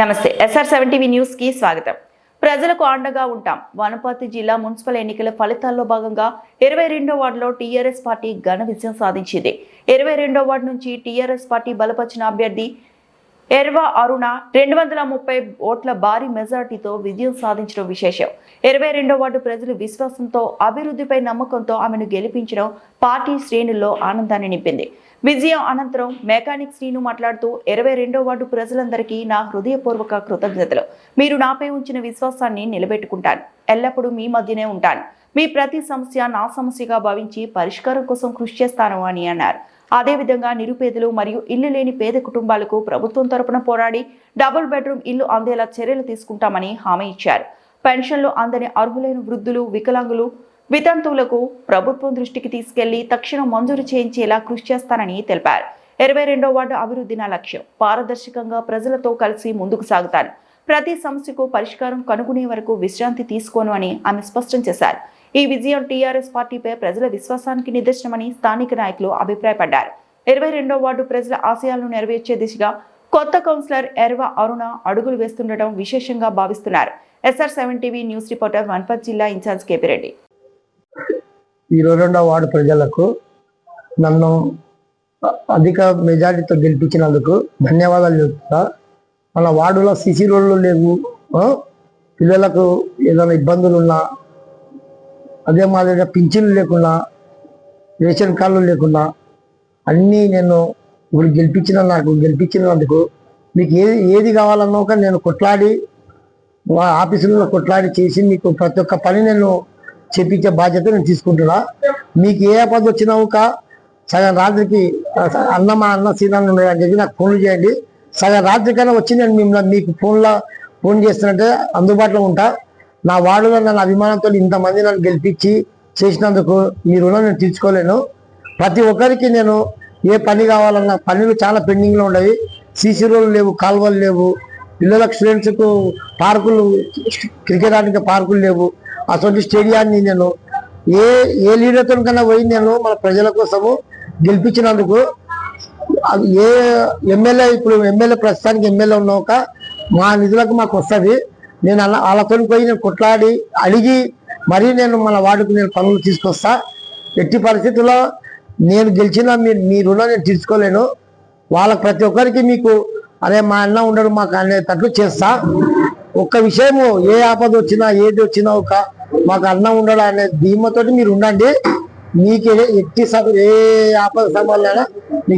నమస్తే SR seven TV న్యూస్కి స్వాగతం. ప్రజలకు అండగా ఉంటాం. వనపర్తి జిల్లా మున్సిపల్ ఎన్నికల ఫలితాల్లో భాగంగా ఇరవై రెండో వార్డులో టీఆర్ఎస్ పార్టీ ఘన విజయం సాధించింది. ఇరవై రెండో వార్డు నుంచి టీఆర్ఎస్ పార్టీ బలపరిచిన అభ్యర్థి ఎర్వా అరుణ రెండు వందల ముప్పై ఓట్ల భారీ మెజార్టీతో విజయం సాధించడం విశేషం. ఇరవై రెండో వార్డు ప్రజలు విశ్వాసంతో అభివృద్ధిపై నమ్మకంతో ఆమెను గెలిపించడం పార్టీ శ్రేణుల్లో ఆనందాన్ని నింపింది. విజయం అనంతరం మెకానిక్ శ్రీను మాట్లాడుతూ ఇరవై రెండో వార్డు ప్రజలందరికీ నా హృదయపూర్వక కృతజ్ఞతలు. మీరు నాపై ఉంచిన విశ్వాసాన్ని నిలబెట్టుకుంటాను. ఎల్లప్పుడూ మీ మధ్యనే ఉంటాను. మీ ప్రతి సమస్య నా సమస్యగా భావించి పరిష్కారం కోసం కృషి చేస్తాను అని అన్నారు. అదేవిధంగా నిరుపేదలు మరియు ఇల్లు లేని పేద కుటుంబాలకు ప్రభుత్వం తరపున పోరాడి డబుల్ బెడ్రూమ్ ఇల్లు అందేలా చర్యలు తీసుకుంటామని హామీ ఇచ్చారు. పెన్షన్లు అందని అర్హులైన వృద్ధులు వికలాంగులు వితంతువులకు ప్రభుత్వం దృష్టికి తీసుకెళ్ళి తక్షణం మంజూరు చేయించేలా కృషి చేస్తానని తెలిపారు. ఇరవై రెండో వార్డు అభివృద్ధి నా లక్ష్యం. పారదర్శకంగా ప్రజలతో కలిసి ముందుకు సాగుతాను. ప్రతి సమస్యకు పరిష్కారం కనుగొనే వరకు విశ్రాంతి తీసుకోను అని ఆమె స్పష్టం చేశారు. ఈ విజయం టీఆర్ఎస్ పార్టీపై ప్రజల విశ్వాసానికి నిదర్శనమని స్థానిక నాయకులు అభిప్రాయపడ్డారు. ఇరవై రెండో వార్డు ప్రజల ఆశయాలను నెరవేర్చే దిశగా కొత్త కౌన్సిలర్ ఎర్వ అరుణ అడుగులు వేస్తుండటం విశేషంగా భావిస్తున్నారు. S R seven TV news reporter వన్పత్ జిల్లా ఇన్ఛార్జ్ కేపిరెడ్డి. ఇరవై రెండవ వార్డు ప్రజలకు నన్ను అధిక మెజారిటీతో గెలిపించినందుకు ధన్యవాదాలు చెప్తా. మన వార్డులో సిసి రోడ్లు లేవు. పిల్లలకు ఏదైనా ఇబ్బందులు ఉన్నా అదే మాదిరిగా పింఛన్లు లేకున్నా రేషన్ కార్డులు లేకున్నా అన్నీ నేను ఇప్పుడు గెలిపించిన నాకు గెలిపించినందుకు మీకు ఏది ఏది కావాలన్నా ఒక నేను కొట్లాడి మా ఆఫీసులో కొట్లాడి చేసి మీకు ప్రతి ఒక్క పని నేను చెప్పించే బాధ్యత నేను తీసుకుంటున్నా. మీకు ఏ ఆపద వచ్చినా ఒక సగం రాత్రికి అన్న మా అన్న సీనాలు ఉన్నాయని చెప్పి నాకు ఫోన్లు చేయండి. సగం రాత్రికైనా వచ్చి నేను మిమ్మల్ని మీకు ఫోన్లో ఫోన్ చేస్తున్నట్టే అందుబాటులో ఉంటా. నా వాడులో నన్ను అభిమానంతో ఇంతమంది నన్ను గెలిపించి చేసినందుకు మీ రుణం నేను తీర్చుకోలేను. ప్రతి ఒక్కరికి నేను ఏ పని కావాలన్నా పనులు చాలా పెండింగ్లో ఉండేవి. సీసీ రోడ్లు లేవు కాలువలు లేవు. పిల్లలకు స్టూడెంట్స్కు పార్కులు క్రికెట్ ఆడిన పార్కులు లేవు. అటువంటి స్టేడియాన్ని నేను ఏ ఏ లీడర్తో కన్నా పోయి నేను మన ప్రజల కోసము గెలిపించినందుకు అది ఏ ఎమ్మెల్యే ఇప్పుడు ఎమ్మెల్యే ప్రస్తుతానికి ఎమ్మెల్యే ఉన్నాక మా నిధులకు మాకు వస్తుంది. నేను అలా వాళ్ళతో పోయి నేను కొట్లాడి అడిగి మరీ నేను మన వార్డుకు నేను పనులు తీసుకొస్తా. ఎట్టి పరిస్థితుల్లో నేను గెలిచిన మీ మీ రుణం నేను తీర్చుకోలేను. వాళ్ళకి ప్రతి ఒక్కరికి మీకు అరే మా అన్న ఉండడు మాకు అనేటట్లు చేస్తా. ఒక్క విషయము ఏ ఆపద వచ్చినా ఏది వచ్చినా ఒక మాకు అన్న ఉండడం అనే ధీమతోటి మీరు ఉండండి. మీకు ఎట్టి ఏ ఆపద సమయాలైనా